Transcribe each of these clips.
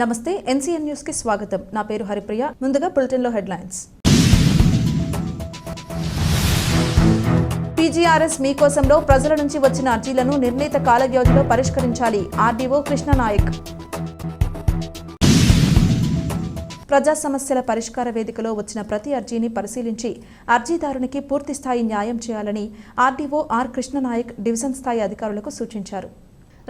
నమస్తే ఎన్సీఎన్ న్యూస్కి స్వాగతం. నా పేరు హరిప్రియ. ముందుగా బులెటిన్లో హెడ్లైన్స్. పీజీఆర్ఎస్ మీకోసంలో ప్రజల నుంచి వచ్చిన అర్జీలను నిర్ణీత కాల వ్యవధిలో పరిష్కరించాలి. ఆర్డీఓ కృష్ణనాయక్. ప్రజా సమస్యల పరిష్కార వేదికలో వచ్చిన ప్రతి అర్జీని పరిశీలించి అర్జీదారునికి పూర్తి స్థాయి న్యాయం చేయాలని ఆర్డీఓ ఆర్ కృష్ణనాయక్ డివిజన్ స్థాయి అధికారులకు సూచించారు.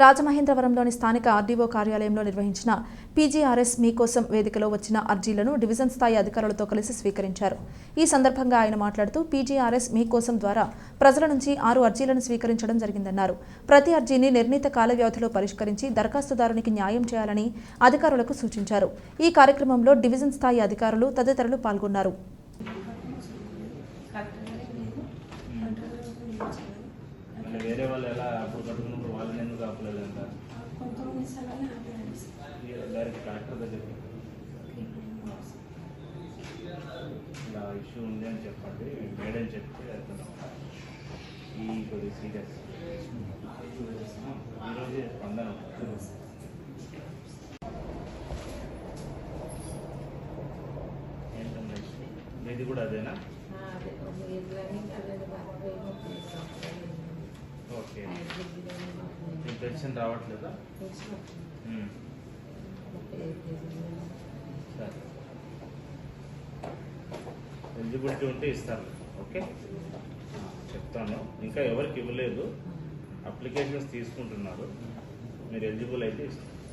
రాజమహేంద్రవరంలోని స్థానిక ఆర్డీఓ కార్యాలయంలో నిర్వహించిన పీజీఆర్ఎస్ మీకోసం వేదికలో వచ్చిన అర్జీలను డివిజన్ స్థాయి అధికారులతో కలిసి స్వీకరించారు. ఈ సందర్భంగా ఆయన మాట్లాడుతూ పీజీఆర్ఎస్ మీకోసం ద్వారా ప్రజల నుంచి ఆరు అర్జీలను స్వీకరించడం జరిగిందన్నారు. ప్రతి అర్జీని నిర్ణీత కాల వ్యవధిలో పరిష్కరించి దరఖాస్తుదారునికి న్యాయం చేయాలని అధికారులకు సూచించారు. ఈ కార్యక్రమంలో డివిజన్ స్థాయి అధికారులు తదితరులు పాల్గొన్నారు. వేరే వాళ్ళు ఎలా అప్పుడు కట్టుకున్నప్పుడు వాళ్ళని ఎందుకు ఆపలేదు డైరెక్ట్ దగ్గరికి ఇలా ఇష్యూ ఉంది అని చెప్పండి మేడం చెప్తే వెళ్తున్నాం ఈ కొద్ది సీరియస్ ఈరోజు స్పందన ఏంటన్నా ఇది కూడా అదేనా ఓకే మీకు పెన్షన్ రావట్లేదా. సరే. ఎలిజిబిలిటీ ఉంటే ఇస్తాను. ఓకే చెప్తాను. ఇంకా ఎవరికి ఇవ్వలేదు. అప్లికేషన్స్ తీసుకుంటున్నారు. మీరు ఎలిజిబుల్ అయితే ఇస్తాను.